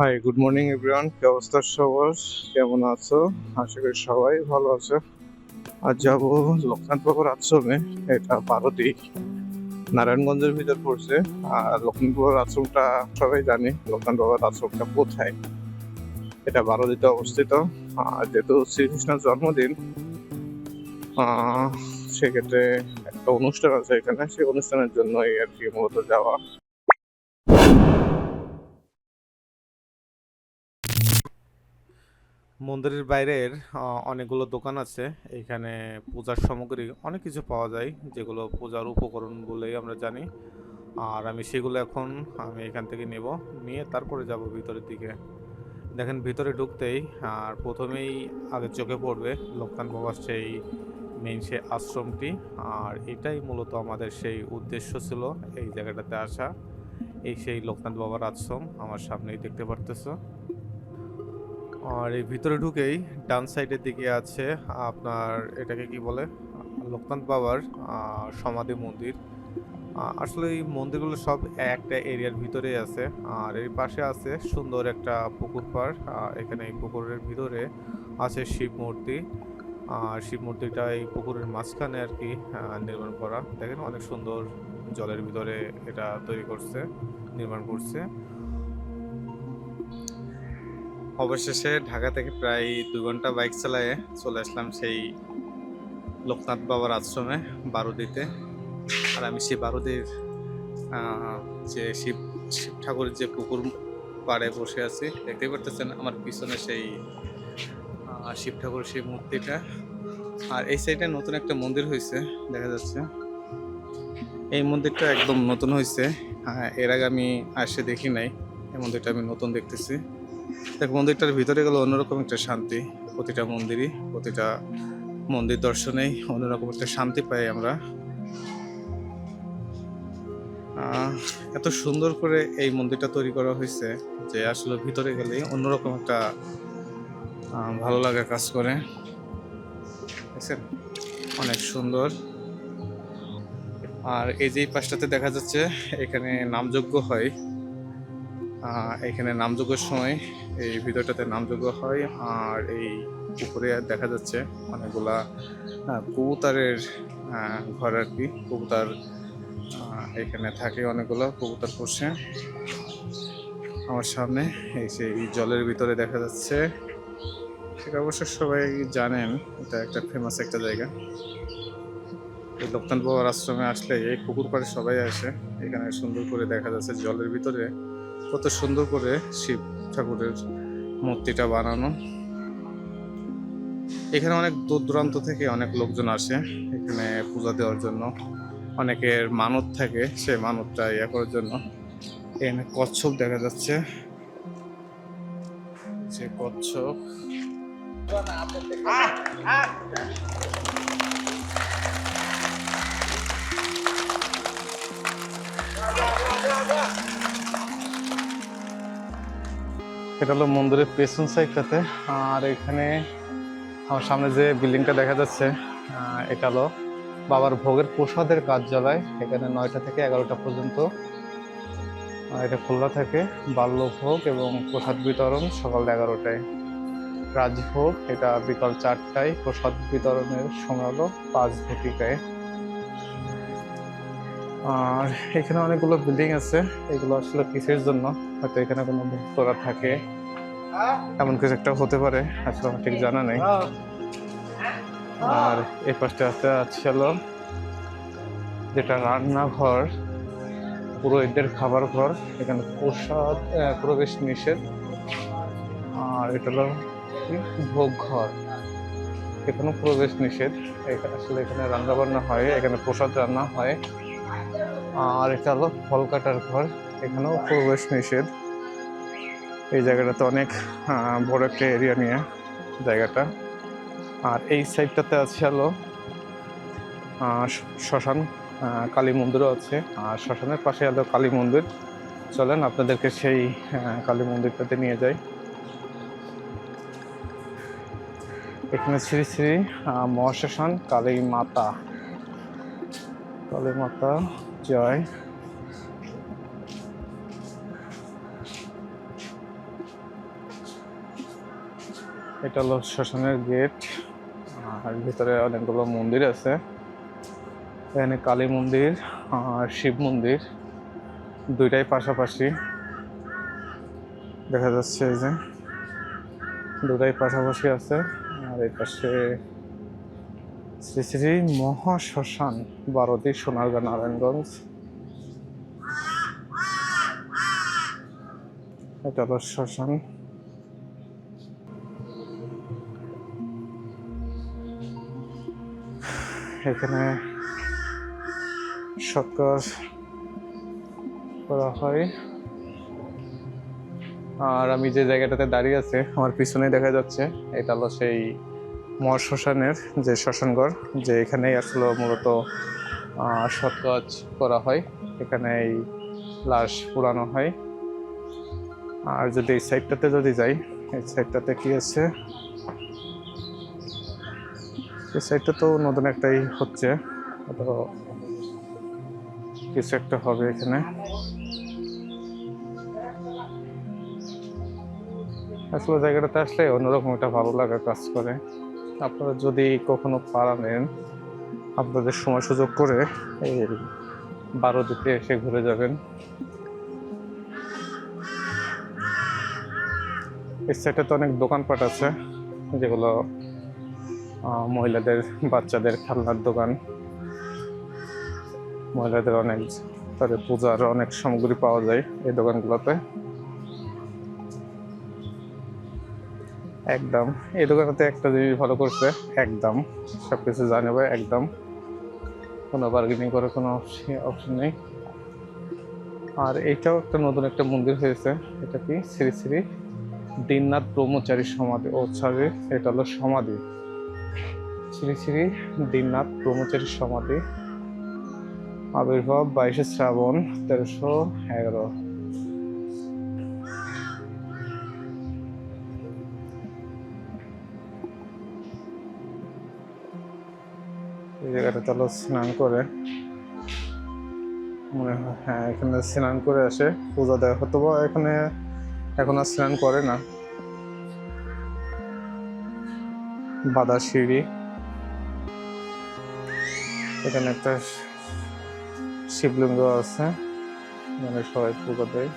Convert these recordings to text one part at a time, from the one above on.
Hi good morning everyone কি অবস্থা সবার? কেমন আছো? আশা করি সবাই ভালো আছে। আজ যাব লোকনাথ বাবুর আশ্রমে। এটা ভারতী নারায়ণগঞ্জের ভিতর পড়ছে। আর লোকনাথ বাবার আশ্রমটা সবাই জানি লোকনাথ বাবার আশ্রমটা কোথায়? এটা ভারতীতে অবস্থিত। আর যেহেতু শ্রীকৃষ্ণের জন্মদিন সেক্ষেত্রে একটা অনুষ্ঠান আছে এখানে। সেই অনুষ্ঠানের জন্যই আর কি মূলত যাওয়া। মন্দিরের বাইরের অনেকগুলো দোকান আছে। এখানে পূজার সামগ্রী অনেক কিছু পাওয়া যায়, যেগুলো পূজার উপকরণ বলেই আমরা জানি। আর আমি সেগুলো এখন, আমি এখান থেকে নেব, নিয়ে তারপরে যাব ভিতরের দিকে। দেখেন ভিতরে ঢুকতেই, আর প্রথমেই আগে চোখে পড়বে, লোকনাথ বাবার সেই মেইন সে আশ্রমটি। আর এটাই মূলত আমাদের সেই উদ্দেশ্য ছিল, এই জায়গাটাতে আসা। এই সেই লোকনাথ বাবার আশ্রম, আমার সামনেই দেখতে পারতেছো। আর এই ভিতরে ঢুকেই ডান সাইডের দিকে আছে আপনার এটাকে কি বলে? লোকনাথ বাবার সমাধি মন্দির। আসলে এই মন্দিরগুলো সব একটা এরিয়ার ভিতরেই আছে। আর এর পাশে আছে সুন্দর একটা পুকুর পাড়। এখানে এই পুকুরের ভিতরে আছে শিব মূর্তি। আর শিব মূর্তিটা এই পুকুরের মাঝখানে আর কি নির্মাণ করা। দেখেন অনেক সুন্দর জলের ভিতরে এটা তৈরি করছে, নির্মাণ করছে। অবশেষে ঢাকা থেকে প্রায় দুই ঘণ্টা বাইক চালায়ে চলে আসলাম সেই লোকনাথ বাবার আশ্রমে, বারুদিতে। আর আমি সেই বারুদির যে শিব শিব ঠাকুরের যে পুকুর পাড়ে বসে আছি, দেখতেই পারতেছেন আমার পিছনে সেই শিব ঠাকুরের সেই মূর্তিটা। আর এই সাইডে নতুন একটা মন্দির হয়েছে দেখা যাচ্ছে। এই মন্দিরটা একদম নতুন হয়েছে এর আগে আমি আসে দেখি নাই। এই মন্দিরটা আমি নতুন দেখতেছি। দেখ মন্দিরটার ভিতরে গেলে অন্যরকম একটা শান্তি, প্রতিটা মন্দিরই, প্রতিটা মন্দির দর্শনেই অন্যরকম একটা শান্তি পাই আমরা। এত সুন্দর করে এই মন্দিরটা তৈরি করা হয়েছে যে আসলে ভিতরে গেলে অন্যরকম একটা ভালো লাগা কাজ করে। অনেক সুন্দর। আর এই যে পাশটাতে দেখা যাচ্ছে এখানে নামযজ্ঞ হয়। এখানে নামযজ্ঞের সময় এই ভিতরটাতে নামযজ্ঞ হয় আর এই পুকুরে দেখা যাচ্ছে অনেকগুলা কবুতরের ঘর আর কি। কবুতর এখানে থাকে অনেকগুলো, কবুতর পোষে আমার সামনে। এই সেই জলের ভিতরে দেখা যাচ্ছে। সেটা অবশ্য সবাই জানেন, এটা একটা ফেমাস একটা জায়গা। এই বাবার আশ্রমে আসলে এই পুকুর পাড়ে সবাই আসে। এখানে সুন্দর করে দেখা যাচ্ছে জলের ভিতরে। কত সুন্দর করে শিব ঠাকুরের মূর্তিটা বানানো। এখানে অনেক দূর দূরান্ত থেকে অনেক লোকজন আসে এখানে পূজা দেওয়ার জন্য। অনেকের মানত থাকে সেই মানতটা ইয়ে করার জন্য। এখানে কচ্ছপ দেখা যাচ্ছে। যে কচ্ছপ। এটা হলো মন্দিরের পেছন সাইডটাতে। আর এখানে আমার সামনে যে বিল্ডিংটা দেখা যাচ্ছে এটা হলো বাবার ভোগের প্রসাদের কার্যালয়। এখানে নয়টা থেকে এগারোটা পর্যন্ত এটা খোলা থাকে। বাল্যভোগ এবং প্রসাদ বিতরণ সকাল এগারোটায়। রাজভোগ, এটা বিকাল চারটায়। প্রসাদ বিতরণের সময় হলো পাঁচ ঘটিকায়। আর এখানে অনেকগুলো বিল্ডিং আছে। এগুলো আসলে কিসের জন্য? হয়তো এখানে কোনো ভক্তরা থাকে। এমন কিছু একটা হতে পারে, আসলে আমার ঠিক জানা নেই। আর এই পাশটা আছে আছে যেটা রান্নাঘর পুরোহিতদের খাবার ঘর। এখানে প্রসাদ প্রবেশ নিষেধ। আর এটা হলো? ভোগ ঘর। এখানেও প্রবেশ নিষেধ। আসলে এখানে রান্না বান্না হয়, এখানে প্রসাদ রান্না হয়। আর এটা হলো ফল কাটার ঘর, এখানেও প্রবেশ নিষেধ। এই জায়গাটাতে অনেক বড় একটা এরিয়া নিয়ে জায়গাটা। আর এই সাইডটাতে আছে হলো শ্মশান কালী মন্দিরও আছে। আর শ্মশানের পাশে হলো কালী মন্দির। চলেন আপনাদেরকে সেই কালী মন্দিরটাতে নিয়ে যাই। এখানে শ্রী শ্রী মহাশ্মশান কালী মাতা। কালী মাতা। জয় এটা হলো শ্মশানের গেট, আর ভিতরে অনেকগুলো মন্দির আছে। এখানে কালী মন্দির আর শিব মন্দির, দুইটাই পাশাপাশি। দেখা যাচ্ছে এই যে দুটাই পাশাপাশি আছে, আর এই পাশে শ্রী শ্রী মহা শ্মশান বারোটি সোনারগাঁ নারায়ণগঞ্জ এটা হলো শ্মশান। এখানে সৎকার করা হয়। আর আমি যে জায়গাটাতে দাঁড়িয়ে আছে, আমার পিছনে দেখা যাচ্ছে, এটা হলো সেই মর শ্মশানের যে শ্মশানঘর যে এখানেই আসলে মূলত আহ, সৎ কাজ করা হয়। এখানে এই লাশ পুরানো হয়। আর যদি এই সাইডটাতে যদি যাই এই সাইডটাতে কি আছে? এই সাইডটা তো নতুন একটাই হচ্ছে। তো কিছু একটা হবে এখানে। আসলে জায়গাটাতে আসলে অন্যরকম একটা ভালো লাগা কাজ করে। আপনারা যদি কখনো পারেন আপনাদের সময় সুযোগ করে এই বারো দিকে এসে ঘুরে যাবেন। এই সাইডে তো অনেক দোকানপাট আছে, যেগুলো মহিলাদের, বাচ্চাদের খেলনার দোকান। মহিলাদের অনেক, তাদের পূজার অনেক সামগ্রী পাওয়া যায় এই দোকানগুলোতে। একদম। এই দোকানেতে একটা জিনিস ভালো করছে, একদম। সব কিছু জানাবে একদম। কোনো বার্গেনিং করার কোনো অপশন নেই। আর এইটাও একটা নতুন একটা মন্দির হয়েছে, এটা কি? শ্রী শ্রী দীননাথ ব্রহ্মচারী সমাধি। ও সরি এটা হলো সমাধি। শ্রী শ্রী দীননাথ ব্রহ্মচারী সমাধি। আবির্ভাব বাইশে শ্রাবণ তেরোশো এগারো। এই জায়গাটা চলো স্নান করে। মনে হয় হ্যাঁ এখানে স্নান করে আসে, পূজা দেওয়া হতো বা এখানে এখন আর স্নান করে না। বাদা সিঁড়ি। এখানে একটা শিবলিঙ্গ আছে মানে সবাই পুজো দেয়।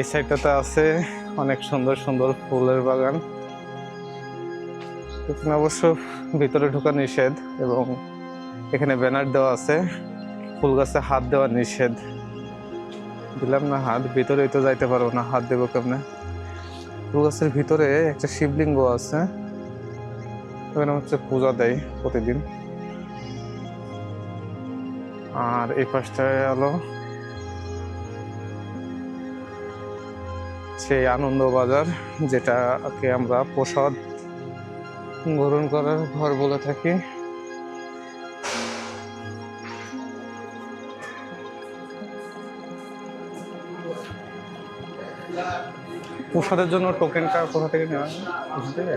এই সাইডটাতে আছে অনেক সুন্দর সুন্দর ফুলের বাগান। এখানে অবশ্য ভিতরে ঢোকা নিষেধ এবং এখানে ব্যানার দেওয়া আছে, ফুল গাছে হাত দেওয়া নিষেধ। দিলাম না হাত, ভিতরেই তো যাইতে পারব না, হাত দেবো কেমনে? ফুল গাছের ভিতরে একটা শিবলিঙ্গ আছে, ওখানে হচ্ছে পূজা দেয় প্রতিদিন। আর এই পাশটায় হলো সেই আনন্দ বাজার যেটাকে আমরা প্রসাদ গ্রহণ করার ঘর বলে থাকি। প্রসাদের জন্য টোকেনটা কোথা থেকে নেওয়া থেকে?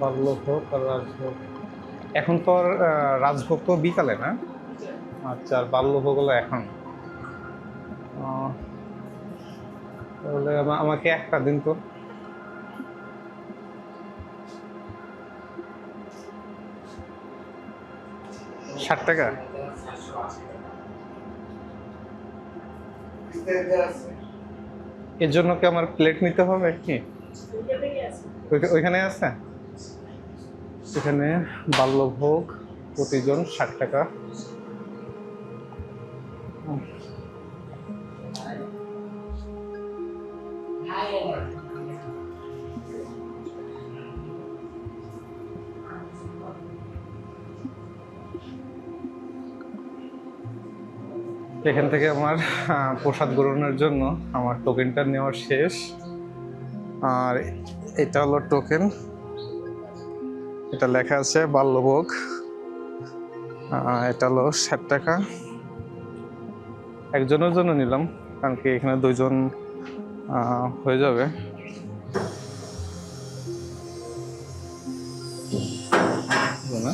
বাল্যভোগ আর রাজভোগ। এখন তো আর রাজভোগ তো বিকালে না? আচ্ছা আর বাল্যভোগ হলো এখন তাহলে আমাকে একটা দিন তো। ষাট টাকা? এর জন্য কি আমার প্লেট নিতে হবে কি? ওইখা- ওইখানে আছে? এখানে বাল্যভোগ প্রতিজন ষাট টাকা। এখান থেকে আমার প্রসাদ গ্রহণের জন্য আমার টোকেনটা নেওয়া শেষ। আর এটা হলো টোকেন এটা লেখা আছে বাল্যভোগ। এটা হলো ষাট টাকা। একজনের জন্য নিলাম কারণ কি এখানে দুইজন আহ, হয়ে যাবে। না।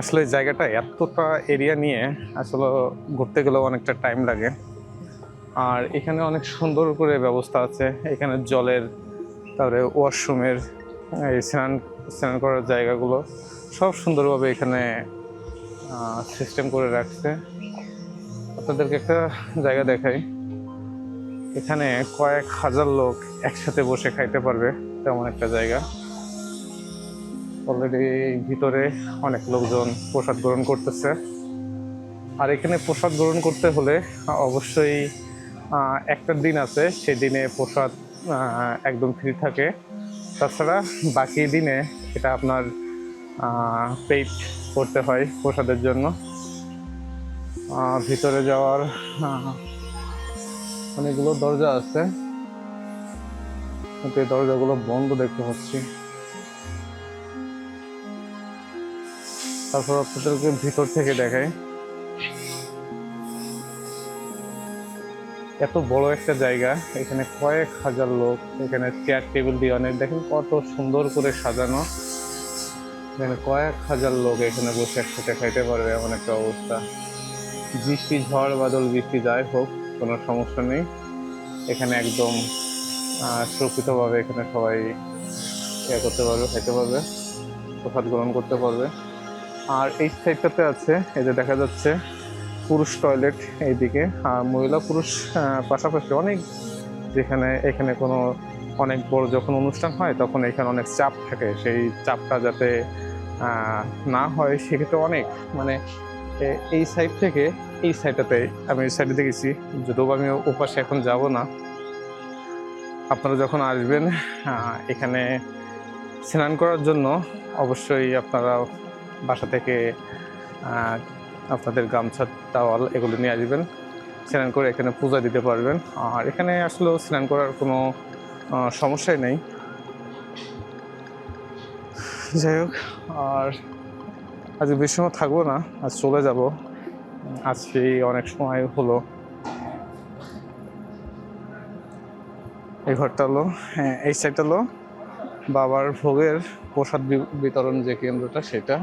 আসলে জায়গাটা এতটা এরিয়া নিয়ে আসলে ঘুরতে গেলেও অনেকটা টাইম লাগে। আর এখানে অনেক সুন্দর করে ব্যবস্থা আছে। এখানে জলের, তারপরে ওয়াশরুমের, এই স্নান স্নান করার জায়গাগুলো সব সুন্দরভাবে এখানে সিস্টেম করে রাখছে। আপনাদেরকে একটা জায়গা দেখাই। এখানে কয়েক হাজার লোক একসাথে বসে খাইতে পারবে, তেমন একটা জায়গা। অলরেডি ভিতরে অনেক লোকজন প্রসাদ গ্রহণ করতেছে। আর এখানে প্রসাদ গ্রহণ করতে হলে অবশ্যই একটা দিন আছে, সেই দিনে প্রসাদ একদম ফ্রি থাকে। তাছাড়া বাকি দিনে এটা আপনার পেইড করতে হয় প্রসাদের জন্য। ভিতরে যাওয়ার অনেকগুলো দরজা আছে। কিন্তু এই দরজাগুলো বন্ধ দেখতে পাচ্ছি। তারপর আপনাদেরকে ভিতর থেকে দেখাই। এত বড় একটা জায়গা, এখানে কয়েক হাজার লোক, এখানে চেয়ার টেবিল দিয়ে অনেক, দেখেন কত সুন্দর করে সাজানো। এখানে কয়েক হাজার লোক এখানে বসে একসাথে খাইতে পারবে, এমন একটা অবস্থা। বৃষ্টি, ঝড়, বাদল, বৃষ্টি, যাই হোক, কোনো সমস্যা নেই। এখানে একদম সুরক্ষিতভাবে এখানে সবাই ইয়ে করতে পারবে, খাইতে পারবে, প্রসাদ গ্রহণ করতে পারবে। আর এই সাইডটাতে আছে, এই যে দেখা যাচ্ছে পুরুষ টয়লেট এইদিকে। আর মহিলা, পুরুষ পাশাপাশি অনেক যেখানে, এখানে কোনো অনেক বড় যখন অনুষ্ঠান হয়, তখন এখানে অনেক চাপ থাকে। সেই চাপটা যাতে না হয়, সেক্ষেত্রে অনেক। মানে এই সাইড থেকে, এই সাইডটাতে আমি এই সাইডে দেখেছি। যদিও আমি ওপাশে এখন যাব না। আপনারা যখন আসবেন এখানে স্নান করার জন্য অবশ্যই আপনারা বাসা থেকে আপনাদের গামছা, টাওয়াল এগুলো নিয়ে আসবেন। স্নান করে এখানে পূজা দিতে পারবেন। আর এখানে আসলেও স্নান করার কোনো সমস্যাই নেই। যাই হোক, আর আজকে বেশি সময় থাকব না, আজ চলে যাব। আজকে অনেক সময় হলো। এই ঘরটা হলো হ্যাঁ এই সাইডটা হলো বাবার ভোগের প্রসাদ বিতরণ যে কেন্দ্রটা, সেটা।